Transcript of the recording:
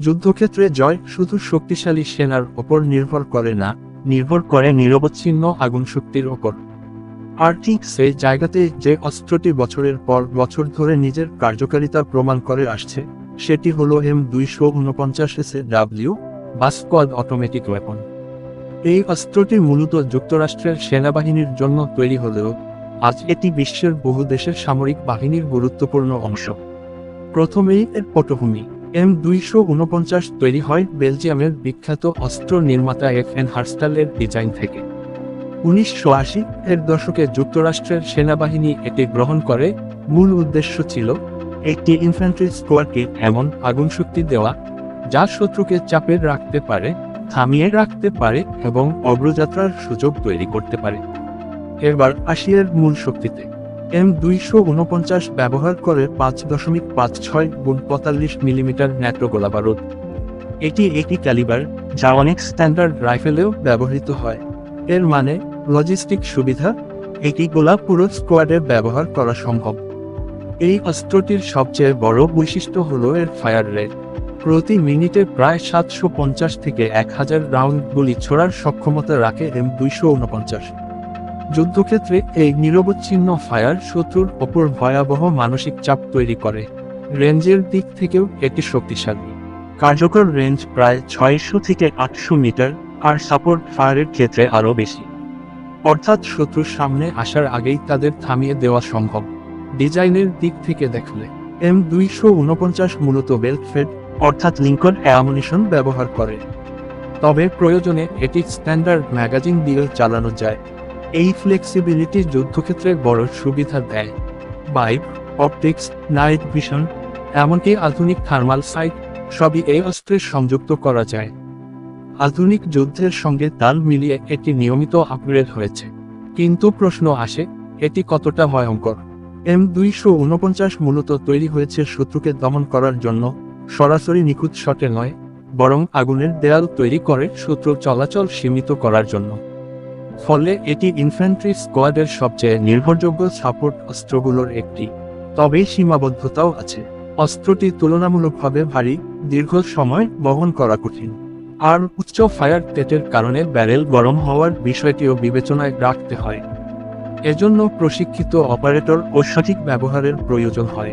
যুদ্ধক্ষেত্রে জয় শুধু শক্তিশালী সেনার ওপর নির্ভর করে না, নির্ভর করে নিরবচ্ছিন্ন আগুন শক্তির ওপর। আর ঠিক সেই জায়গাতে যে অস্ত্রটি বছরের পর বছর ধরে নিজের কার্যকারিতা প্রমাণ করে আসছে, সেটি হলো এম দুইশো উনপঞ্চাশ এস ডাব্লিউ বা স্কোয়াড অটোমেটিক ওয়েপন। এই অস্ত্রটি মূলত যুক্তরাষ্ট্রের সেনাবাহিনীর জন্য তৈরি হলেও, আজ এটি বিশ্বের বহু দেশের সামরিক বাহিনীর গুরুত্বপূর্ণ অংশ। প্রথমেই এর পটভূমি। এম দুইশো উনপঞ্চাশ তৈরি হয় বেলজিয়ামের বিখ্যাত অস্ত্র নির্মাতা এফ এন হার্স্টালের ডিজাইন থেকে। উনিশশো আশি এর দশকে যুক্তরাষ্ট্রের সেনাবাহিনী এটি গ্রহণ করে। মূল উদ্দেশ্য ছিল একটি ইনফ্যান্ট্রি স্কোয়াডকে এমন আগুন শক্তি দেওয়া, যা শত্রুকে চাপে রাখতে পারে, থামিয়ে রাখতে পারে এবং অগ্রযাত্রার সুযোগ তৈরি করতে পারে। এবার আসিয়ার মূল শক্তিতে। এম দুইশো উনপঞ্চাশ ব্যবহার করে পাঁচ দশমিক পাঁচ ছয় গুণ পঁয়তাল্লিশ মিলিমিটার ন্যাটো গোলা বারুদ এটি একটি ক্যালিবার, যা অনেক স্ট্যান্ডার্ড রাইফেলেও ব্যবহৃত হয়। এর মানে লজিস্টিক সুবিধা, এটি গোলা পুরো স্কোয়াডে ব্যবহার করা সম্ভব। এই অস্ত্রটির সবচেয়ে বড় বৈশিষ্ট্য হল এর ফায়ার রেট। প্রতি মিনিটে প্রায় সাতশো পঞ্চাশ থেকে এক হাজার রাউন্ড গুলি ছোড়ার সক্ষমতা রাখে এম দুইশো উনপঞ্চাশ যুদ্ধক্ষেত্রে এই নিরবচ্ছিন্ন ফায়ার শত্রুর ওপর ভয়াবহ মানসিক চাপ তৈরি করে। রেঞ্জের দিক থেকেও এটি শক্তিশালী। কার্যকর রেঞ্জ প্রায় ছয়শো থেকে আটশো মিটার, আর সাপোর্ট ফায়ারের ক্ষেত্রে আরও বেশি। অর্থাৎ শত্রুর সামনে আসার আগেই তাদের থামিয়ে দেওয়া সম্ভব। ডিজাইনের দিক থেকে দেখলে, এম দুইশো উনপঞ্চাশ মূলত বেল্ট ফেড অর্থাৎ লিঙ্কন অ্যামুনিশন ব্যবহার করে। তবে প্রয়োজনে এটি স্ট্যান্ডার্ড ম্যাগাজিন দিয়েও চালানো যায়। এই ফ্লেক্সিবিলিটি যুদ্ধক্ষেত্রে বড় সুবিধা দেয়। বাইক অপটিক্স নাইট ভিশন এমনকি আধুনিক থার্মাল সাইট সবই এই অস্ত্রে সংযুক্ত করা যায়। আধুনিক যুদ্ধের সঙ্গে তাল মিলিয়ে এটি নিয়মিত আপগ্রেড হয়েছে। কিন্তু প্রশ্ন আসে, এটি কতটা ভয়ঙ্কর? এম দুইশো উনপঞ্চাশ মূলত তৈরি হয়েছে শত্রুকে দমন করার জন্য, সরাসরি নিখুঁত শটে নয়, বরং আগুনের দেয়াল তৈরি করে শত্রু চলাচল সীমিত করার জন্য। ফলে এটি ইনফ্যান্ট্রি স্কোয়াডের সবচেয়ে নির্ভরযোগ্য সাপোর্ট অস্ত্রগুলোর একটি। তবে সীমাবদ্ধতাও আছে। অস্ত্রটি তুলনামূলকভাবে ভারী, দীর্ঘ সময় বহন করা কঠিন। আর উচ্চ ফায়ার টেটের কারণে ব্যারেল গরম হওয়ার বিষয়টিও বিবেচনায় রাখতে হয়। এজন্য প্রশিক্ষিত অপারেটর ও সঠিক ব্যবহারের প্রয়োজন হয়।